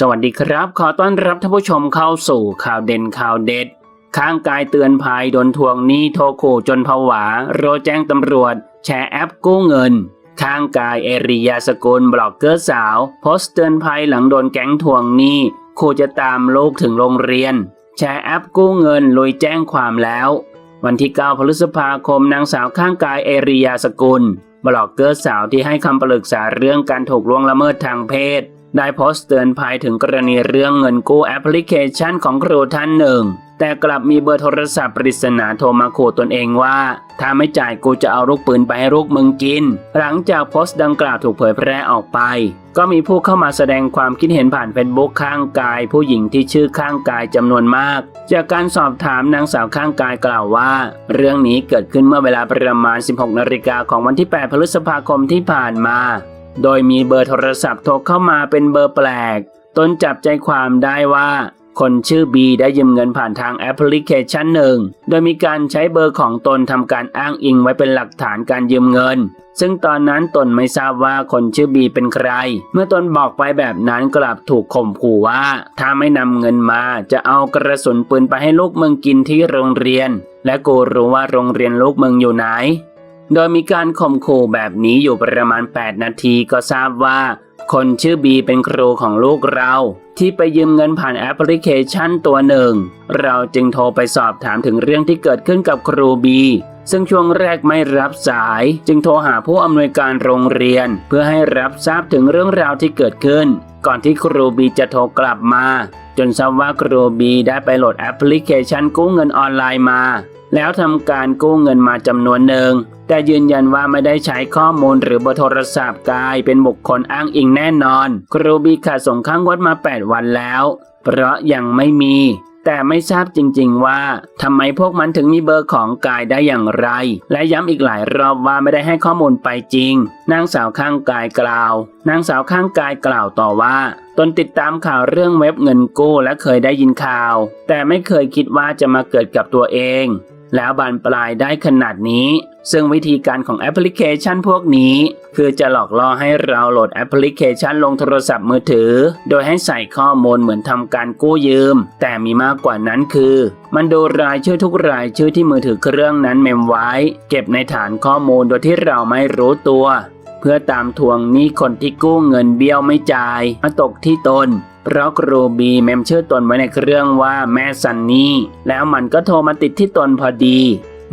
สวัสดีครับ ขอต้อนรับท่านผู้ชมเข้าสู่ข่าวเด่นข่าวเด็ด ข้างกายเตือนภัยโดนทวงหนี้โทรขู่จนผวา โรแจ้งตำรวจ แชร์แอปกู้เงิน ข้างกายเอริยาสกุลบล็อกเกอร์สาว โพสต์เตือนภัยหลังโดนแก๊งทวงหนี้ขู่จะตามลูกถึงโรงเรียน แชร์แอปกู้เงินลุยแจ้งความแล้ว วันที่ 9 พฤษภาคมนางสาวข้างกายเอริยาสกุลบล็อกเกอร์สาวที่ให้คำปรึกษาเรื่องการถูกล่วงละเมิดทางเพศ ได้โพสต์เตือนภัยถึงกรณีเรื่องเงินกู้แอปพลิเคชันของครูท่านหนึ่ง แต่กลับมีเบอร์โทรศัพท์ปริศนาโทรมาขู่ตนเองว่า ถ้าไม่จ่ายกูจะเอาลูกปืนไปให้ลูกมึงกิน หลังจากโพสต์ดังกล่าวถูกเผยแพร่ออกไป ก็มีผู้เข้ามาแสดงความคิดเห็นผ่านเฟซบุ๊กข้างกาย ผู้หญิงที่ชื่อข้างกายจำนวนมาก จากการสอบถามนางสาวข้างกายกล่าวว่า เรื่องนี้เกิดขึ้นเมื่อเวลาประมาณ 16นาฬิกาของวันที่ 8 พฤษภาคมที่ผ่านมา โดยมีเบอร์โทรศัพท์โทรเข้ามาเป็นเบอร์แปลก ตนจับใจความได้ว่า คนชื่อบีได้ยืมเงินผ่านทางแอปพลิเคชันหนึ่ง โดยมีการใช้เบอร์ของตนทำการอ้างอิงไว้เป็นหลักฐานการยืมเงิน ซึ่งตอนนั้นตนไม่ทราบว่าคนชื่อบีเป็นใคร เมื่อตนบอกไปแบบนั้นกลับถูกข่มขู่ว่า ถ้าไม่นำเงินมาจะเอากระสุนปืนไปให้ลูกมึงกินที่โรงเรียน และกูรู้ว่าโรงเรียนลูกมึงอยู่ไหน โดยมีการข่มขู่แบบนี้อยู่ประมาณ 8 นาทีก็ทราบว่า คนชื่อบีเป็นครูของลูกเรา ที่ไปยืมเงินผ่านแอปพลิเคชันตัวหนึ่ง เราจึงโทรไปสอบถามถึงเรื่องที่เกิดขึ้นกับครูบีซึ่งช่วงแรกไม่รับสายจึงโทรหาผู้อำนวยการโรงเรียน เพื่อให้รับทราบถึงเรื่องราวที่เกิดขึ้น ก่อนที่ครูบีจะโทรกลับมา จนทราบว่าครูบีได้ไปโหลดแอปพลิเคชันกู้เงินออนไลน์มา แล้วทำการกู้เงินมาจำนวนหนึ่ง แต่ยืนยันว่าไม่ได้ใช้ข้อมูลหรือเบอร์โทรศัพท์กายเป็นบุคคลอ้างอิงแน่นอน ครูบีขาดส่งข้างวัดมา 8 วันแล้ว เพราะยังไม่มี แต่ไม่ทราบจริงๆว่าทำไมพวกมันถึงมีเบอร์ของกายได้อย่างไร และย้ำอีกหลายรอบว่าไม่ได้ให้ข้อมูลไปจริง นางสาวข้างกายกล่าว นางสาวข้างกายกล่าวต่อว่าตนติดตามข่าวเรื่องเว็บเงินกู้และเคยได้ยินข่าว แต่ไม่เคยคิดว่าจะมาเกิดกับตัวเอง แล้วบานปลายได้ขนาดนี้ ซึ่งวิธีการของแอปพลิเคชันพวกนี้ คือจะหลอกล่อให้เราโหลดแอปพลิเคชันลงโทรศัพท์มือถือ โดยให้ใส่ข้อมูลเหมือนทำการกู้ยืม แต่มีมากกว่านั้นคือ มันดูรายชื่อทุกรายชื่อที่มือถือเครื่องนั้นเมมไว้ เก็บในฐานข้อมูลโดยที่เราไม่รู้ตัว เพื่อตามทวงหนี้คนที่กู้เงินเบี้ยวไม่จ่ายมาตกที่ตน เพราะครูบีเมมชื่อตนไว้ในเครื่องว่าแม่ซันนี่ แล้วมันก็โทรมาติดที่ตนพอดี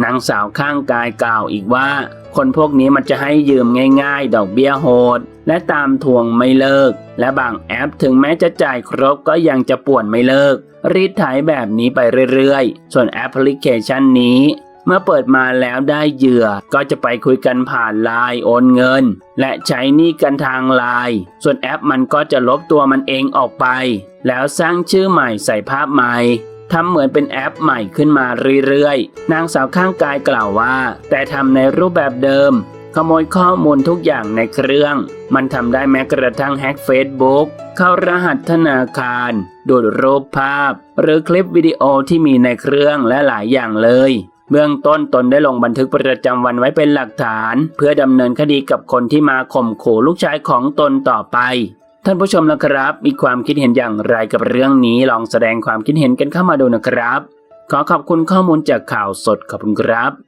นางสาวข้างกายกล่าวอีกว่า คนพวกนี้มันจะให้ยืมง่าย ๆ ดอกเบี้ยโหด และตามทวงไม่เลิก และบางแอปถึงแม้จะจ่ายครบก็ยังจะป่วนไม่เลิก รีดไถแบบนี้ไปเรื่อยๆ ส่วนแอปพลิเคชันนี้ เมื่อเปิดมาแล้วได้เหยื่อก็จะไปคุยกันผ่านไลน์โอนเงิน และใช้หนี้กันทางไลน์ส่วนแอปมันก็จะลบตัวมันเองออกไป แล้วสร้างชื่อใหม่ใส่ภาพใหม่ทำเหมือนเป็นแอปใหม่ขึ้นมาเรื่อยๆ นางสาวข้างกายกล่าวว่า แต่ทำในรูปแบบเดิม ขโมยข้อมูลทุกอย่างในเครื่อง มันทำได้แม้กระทั่งแฮ็กเฟซบุ๊กเข้ารหัสธนาคาร ดูดรูปภาพ หรือคลิปวิดีโอที่มีในเครื่องและหลายอย่างเลย เบื้องต้นตนได้ลงบันทึกประจำวันไว้เป็นหลักฐาน เพื่อดำเนินคดีกับคนที่มาข่มขู่ลูกชายของตนต่อไป ท่านผู้ชมนะครับ มีความคิดเห็นอย่างไรกับเรื่องนี้ลองแสดงความคิดเห็นกันเข้ามาดูนะครับ ขอขอบคุณข้อมูลจากข่าวสดขอบคุณครับ